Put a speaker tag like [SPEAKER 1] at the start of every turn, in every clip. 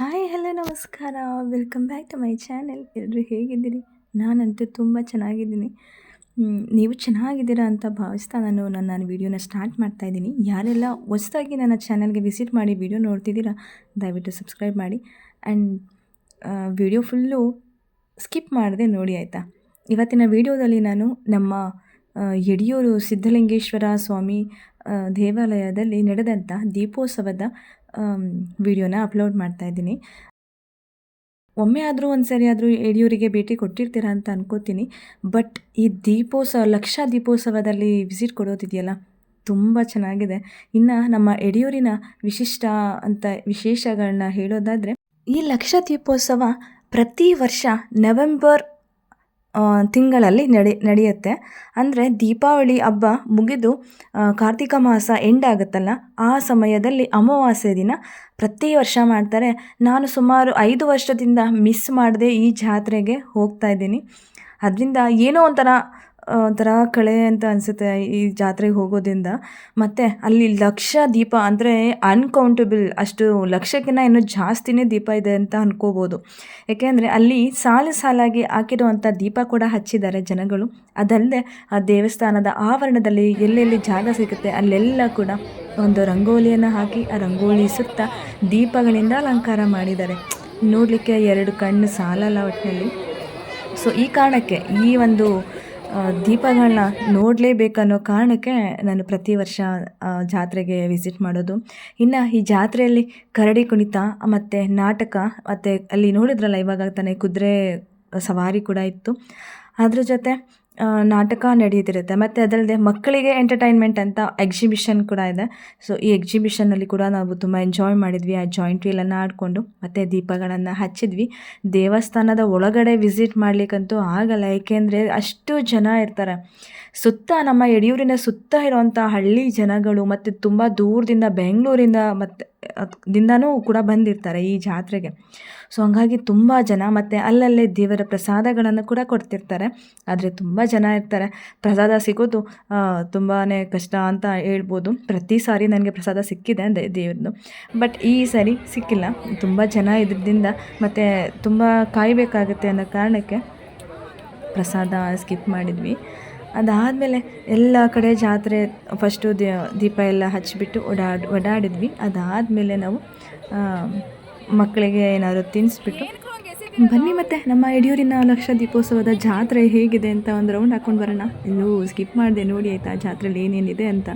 [SPEAKER 1] Hi, hello, ನಮಸ್ಕಾರ. Welcome back to my channel ಎಲ್ಲರೂ ಹೇಗಿದ್ದೀರಿ? ನಾನಂತೂ ತುಂಬ ಚೆನ್ನಾಗಿದ್ದೀನಿ. ನೀವು ಚೆನ್ನಾಗಿದ್ದೀರಾ ಅಂತ ಭಾವಿಸ್ತಾ ನಾನು ನನ್ನ ವಿಡಿಯೋನ ಸ್ಟಾರ್ಟ್ ಮಾಡ್ತಾ ಇದ್ದೀನಿ. ಯಾರೆಲ್ಲ ಹೊಸದಾಗಿ ನನ್ನ ಚಾನಲ್ಗೆ ವಿಸಿಟ್ ಮಾಡಿ ವೀಡಿಯೋ ನೋಡ್ತಿದ್ದೀರಾ, ದಯವಿಟ್ಟು ಸಬ್ಸ್ಕ್ರೈಬ್ ಮಾಡಿ. ಆ್ಯಂಡ್ ವಿಡಿಯೋ ಫುಲ್ಲು ಸ್ಕಿಪ್ ಮಾಡಿದೆ ನೋಡಿ ಆಯಿತಾ? ಇವತ್ತಿನ ವಿಡಿಯೋದಲ್ಲಿ ನಾನು ನಮ್ಮ ಯಡಿಯೂರು ಸಿದ್ಧಲಿಂಗೇಶ್ವರ ಸ್ವಾಮಿ ದೇವಾಲಯದಲ್ಲಿ ನಡೆದಂಥ ದೀಪೋತ್ಸವದ ವಿಡಿಯೋನ ಅಪ್ಲೋಡ್ ಮಾಡ್ತಾ ಇದ್ದೀನಿ. ಒಮ್ಮೆ ಆದರೂ ಒಂದು ಸರಿ ಆದರೂ ಯಡಿಯೂರಿಗೆ ಭೇಟಿ ಕೊಟ್ಟಿರ್ತೀರಾ ಅಂತ ಅನ್ಕೋತೀನಿ. ಬಟ್ ಈ ದೀಪೋತ್ಸವ, ಲಕ್ಷ ದೀಪೋತ್ಸವದಲ್ಲಿ ವಿಸಿಟ್ ಕೊಡೋದಿದೆಯಲ್ಲ, ತುಂಬ ಚೆನ್ನಾಗಿದೆ. ಇನ್ನು ನಮ್ಮ ಯಡಿಯೂರಿನ ವಿಶಿಷ್ಟ ಅಂತ ವಿಶೇಷಗಳನ್ನ ಹೇಳೋದಾದರೆ, ಈ ಲಕ್ಷ ದೀಪೋತ್ಸವ ಪ್ರತಿ ವರ್ಷ ನವೆಂಬರ್ ತಿಂಗಳಲ್ಲಿ ನಡೆ, ನಡೆಯುತ್ತೆ. ಅಂದರೆ ದೀಪಾವಳಿ ಹಬ್ಬ ಮುಗಿದು ಕಾರ್ತಿಕ ಮಾಸ ಎಂಡ್ ಆಗುತ್ತಲ್ಲ, ಆ ಸಮಯದಲ್ಲಿ ಅಮಾವಾಸ್ಯೆ ದಿನ ಪ್ರತಿ ವರ್ಷ ಮಾಡ್ತಾರೆ. ನಾನು ಸುಮಾರು ಐದು ವರ್ಷದಿಂದ ಮಿಸ್ ಮಾಡದೆ ಈ ಜಾತ್ರೆಗೆ ಹೋಗ್ತಾ ಇದ್ದೀನಿ. ಅದರಿಂದ ಏನೋ ಒಂಥರ ಒಂಥರ ಕಳೆ ಅಂತ ಅನಿಸುತ್ತೆ ಈ ಜಾತ್ರೆಗೆ ಹೋಗೋದ್ರಿಂದ. ಮತ್ತು ಅಲ್ಲಿ ಲಕ್ಷ ದೀಪ ಅಂದರೆ ಅನ್ಕೌಂಟಬಲ್ ಅಷ್ಟು ಲಕ್ಷಕ್ಕಿಂತ ಇನ್ನೂ ಜಾಸ್ತಿನೇ ದೀಪ ಇದೆ ಅಂತ ಅನ್ಕೋಬೋದು. ಏಕೆಂದರೆ ಅಲ್ಲಿ ಸಾಲು ಸಾಲಾಗಿ ಹಾಕಿರುವಂಥ ದೀಪ ಕೂಡ ಹಚ್ಚಿದ್ದಾರೆ ಜನಗಳು. ಅದಲ್ಲದೆ ಆ ದೇವಸ್ಥಾನದ ಆವರಣದಲ್ಲಿ ಎಲ್ಲೆಲ್ಲಿ ಜಾಗ ಸಿಗುತ್ತೆ ಅಲ್ಲೆಲ್ಲ ಕೂಡ ಒಂದು ರಂಗೋಲಿಯನ್ನು ಹಾಕಿ ಆ ರಂಗೋಲಿ ಸುತ್ತ ದೀಪಗಳಿಂದ ಅಲಂಕಾರ ಮಾಡಿದ್ದಾರೆ. ನೋಡಲಿಕ್ಕೆ ಎರಡು ಕಣ್ಣು ಸಾಲಲ್ಲ ಒಟ್ಟಿನಲ್ಲಿ ಸೊ ಈ ಕಾರಣಕ್ಕೆ ಈ ಒಂದು ದೀಪಗಳನ್ನ ನೋಡಲೇಬೇಕನ್ನೋ ಕಾರಣಕ್ಕೆ ನಾನು ಪ್ರತಿ ವರ್ಷ ಜಾತ್ರೆಗೆ ವಿಸಿಟ್ ಮಾಡೋದು. ಇನ್ನು ಈ ಜಾತ್ರೆಯಲ್ಲಿ ಕರಡಿ ಕುಣಿತ ಮತ್ತು ನಾಟಕ ಮತ್ತು ಅಲ್ಲಿ ನೋಡಿದ್ರಲ್ಲ ಇವಾಗ ತಾನೇ ಕುದುರೆ ಸವಾರಿ ಕೂಡ ಇತ್ತು. ಅದ್ರ ಜೊತೆ ನಾಟಕ ನಡೀತಿರುತ್ತೆ ಮತ್ತು ಅದಲ್ಲದೆ ಮಕ್ಕಳಿಗೆ ಎಂಟರ್ಟೈನ್ಮೆಂಟ್ ಅಂತ ಎಕ್ಸಿಬಿಷನ್ ಕೂಡ ಇದೆ. ಸೊ ಈ ಎಕ್ಸಿಬಿಷನ್ನಲ್ಲಿ ಕೂಡ ನಾವು ತುಂಬ ಎಂಜಾಯ್ ಮಾಡಿದ್ವಿ. ಆ ಜಾಯಿಂಟ್ ವೀಲನ್ನು ಆಡಿಕೊಂಡು ಮತ್ತು ದೀಪಗಳನ್ನು ಹಚ್ಚಿದ್ವಿ. ದೇವಸ್ಥಾನದ ಒಳಗಡೆ ವಿಸಿಟ್ ಮಾಡಲಿಕ್ಕಂತೂ ಆಗಲ್ಲ. ಏಕೆಂದರೆ ಅಷ್ಟು ಜನ ಇರ್ತಾರೆ. ಸುತ್ತ ನಮ್ಮ ಯಡಿಯೂರಿನ ಸುತ್ತ ಇರುವಂಥ ಹಳ್ಳಿ ಜನಗಳು ಮತ್ತು ತುಂಬ ದೂರದಿಂದ ಬೆಂಗಳೂರಿಂದ ಮತ್ತು ದಿಂದನೂ ಕೂಡ ಬಂದಿರ್ತಾರೆ ಈ ಜಾತ್ರೆಗೆ. ಸೊ ಹಂಗಾಗಿ ತುಂಬ ಜನ ಮತ್ತು ಅಲ್ಲಲ್ಲೇ ದೇವರ ಪ್ರಸಾದಗಳನ್ನು ಕೂಡ ಕೊಡ್ತಿರ್ತಾರೆ. ಆದರೆ ತುಂಬ ಜನ ಇರ್ತಾರೆ. ಪ್ರಸಾದ ಸಿಗೋದು ತುಂಬಾ ಕಷ್ಟ ಅಂತ ಹೇಳ್ಬೋದು. ಪ್ರತಿ ಸಾರಿ ನನಗೆ ಪ್ರಸಾದ ಸಿಕ್ಕಿದೆ ದೇವ್ರದ್ದು ಬಟ್ ಈ ಸಾರಿ ಸಿಕ್ಕಿಲ್ಲ. ತುಂಬ ಜನ ಇದ್ರದಿಂದ ಮತ್ತು ತುಂಬ ಕಾಯಬೇಕಾಗುತ್ತೆ ಅನ್ನೋ ಕಾರಣಕ್ಕೆ ಪ್ರಸಾದ ಸ್ಕಿಪ್ ಮಾಡಿದ್ವಿ. ಅದಾದಮೇಲೆ ಎಲ್ಲ ಕಡೆ ಜಾತ್ರೆ ಫಸ್ಟು ದೀಪ ಎಲ್ಲ ಹಚ್ಚಿಬಿಟ್ಟು ಓಡಾಡಿ ಓಡಾಡಿದ್ವಿ. ಅದಾದಮೇಲೆ ನಾವು ಮಕ್ಕಳಿಗೆ ಏನಾದರೂ ತಿನ್ನಿಸ್ಬಿಟ್ಟು ಬನ್ನಿ ಮತ್ತೆ ನಮ್ಮ ಯಡಿಯೂರಿನ ಲಕ್ಷ ದೀಪೋತ್ಸವದ ಜಾತ್ರೆ ಹೇಗಿದೆ ಅಂತ ಒಂದು ರೌಂಡ್ ಹಾಕೊಂಡು ಬರೋಣ. ಎಲ್ಲೂ ಸ್ಕಿಪ್ ಮಾಡಿದೆ ನೋಡಿ ಆಯಿತಾ ಜಾತ್ರೆಯಲ್ಲಿ ಏನೇನಿದೆ ಅಂತ.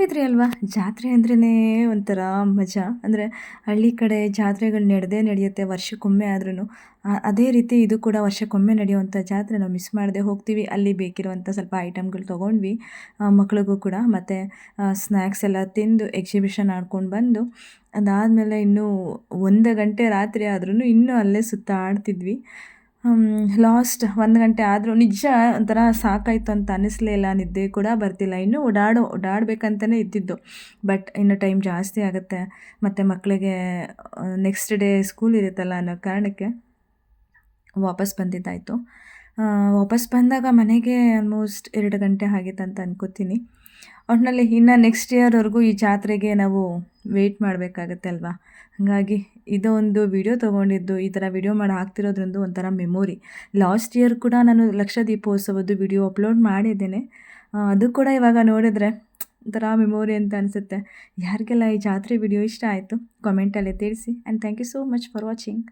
[SPEAKER 1] ನೋಡಿದ್ರಿ ಅಲ್ವಾ? ಜಾತ್ರೆ ಅಂದ್ರೇ ಒಂಥರ ಮಜಾ. ಅಂದರೆ ಹಳ್ಳಿ ಕಡೆ ಜಾತ್ರೆಗಳು ನಡೆದೇ ನಡೆಯುತ್ತೆ ವರ್ಷಕ್ಕೊಮ್ಮೆ ಆದ್ರೂ ಅದೇ ರೀತಿ ಇದು ಕೂಡ ವರ್ಷಕ್ಕೊಮ್ಮೆ ನಡೆಯುವಂಥ ಜಾತ್ರೆ. ನಾವು ಮಿಸ್ ಮಾಡದೆ ಹೋಗ್ತೀವಿ. ಅಲ್ಲಿ ಬೇಕಿರುವಂಥ ಸ್ವಲ್ಪ ಐಟಮ್ಗಳು ತೊಗೊಂಡ್ವಿ ಮಕ್ಳಿಗೂ ಕೂಡ. ಮತ್ತು ಸ್ನ್ಯಾಕ್ಸ್ ಎಲ್ಲ ತಿಂದು ಎಕ್ಸಿಬಿಷನ್ ಆಡ್ಕೊಂಡು ಬಂದು, ಅದಾದಮೇಲೆ ಇನ್ನೂ ಒಂದು ಗಂಟೆ ರಾತ್ರಿ ಆದ್ರೂ ಇನ್ನೂ ಅಲ್ಲೇ ಸುತ್ತಾಡ್ತಿದ್ವಿ. ಲಾಸ್ಟ್ ಒಂದು ಗಂಟೆ ಆದರೂ ನಿಜ ಒಂಥರ ಸಾಕಾಯಿತು ಅಂತ ಅನ್ನಿಸ್ಲೇ ಇಲ್ಲ, ನಿದ್ದೆ ಕೂಡ ಬರ್ತಿಲ್ಲ. ಇನ್ನೂ ಓಡಾಡೋ ಓಡಾಡಬೇಕಂತಲೇ ಇದ್ದಿದ್ದು. ಬಟ್ ಇನ್ನು ಟೈಮ್ ಜಾಸ್ತಿ ಆಗುತ್ತೆ. ಮತ್ತು ಮಕ್ಕಳಿಗೆ ನೆಕ್ಸ್ಟ್ ಡೇ ಸ್ಕೂಲ್ ಇರುತ್ತಲ್ಲ ಅನ್ನೋ ಕಾರಣಕ್ಕೆ ವಾಪಸ್ ಬಂದಿದ್ದಾಯಿತು. ವಾಪಸ್ ಬಂದಾಗ ಮನೆಗೆ ಆಲ್ಮೋಸ್ಟ್ ಎರಡು ಗಂಟೆ ಆಗಿತ್ತು ಅಂತ ಅನ್ಕೋತೀನಿ. ಒಟ್ಟಿನಲ್ಲಿ ಇನ್ನು ನೆಕ್ಸ್ಟ್ ಇಯರ್ವರೆಗೂ ಈ ಜಾತ್ರೆಗೆ ನಾವು ವೆಯ್ಟ್ ಮಾಡಬೇಕಾಗತ್ತೆ ಅಲ್ವಾ? ಹಾಗಾಗಿ ಇದೊಂದು ವಿಡಿಯೋ ತೊಗೊಂಡಿದ್ದು, ಈ ಥರ ವಿಡಿಯೋ ಮಾಡಿ ಹಾಕ್ತಿರೋದ್ರಿಂದ ಒಂಥರ ಮೆಮೊರಿ ಲಾಸ್ಟ್ ಇಯರ್ ಕೂಡ ನಾನು ಲಕ್ಷ ದೀಪೋತ್ಸವದ್ದು ವಿಡಿಯೋ ಅಪ್ಲೋಡ್ ಮಾಡಿದ್ದೇನೆ ಅದು ಕೂಡ ಇವಾಗ ನೋಡಿದರೆ ಒಂಥರ ಮೆಮೊರಿ ಅಂತ ಅನಿಸುತ್ತೆ. ಯಾರಿಗೆಲ್ಲ ಈ ಜಾತ್ರೆ ವಿಡಿಯೋ ಇಷ್ಟ ಆಯಿತು ಕಾಮೆಂಟಲ್ಲಿ ತಿಳಿಸಿ. And thank you so much for watching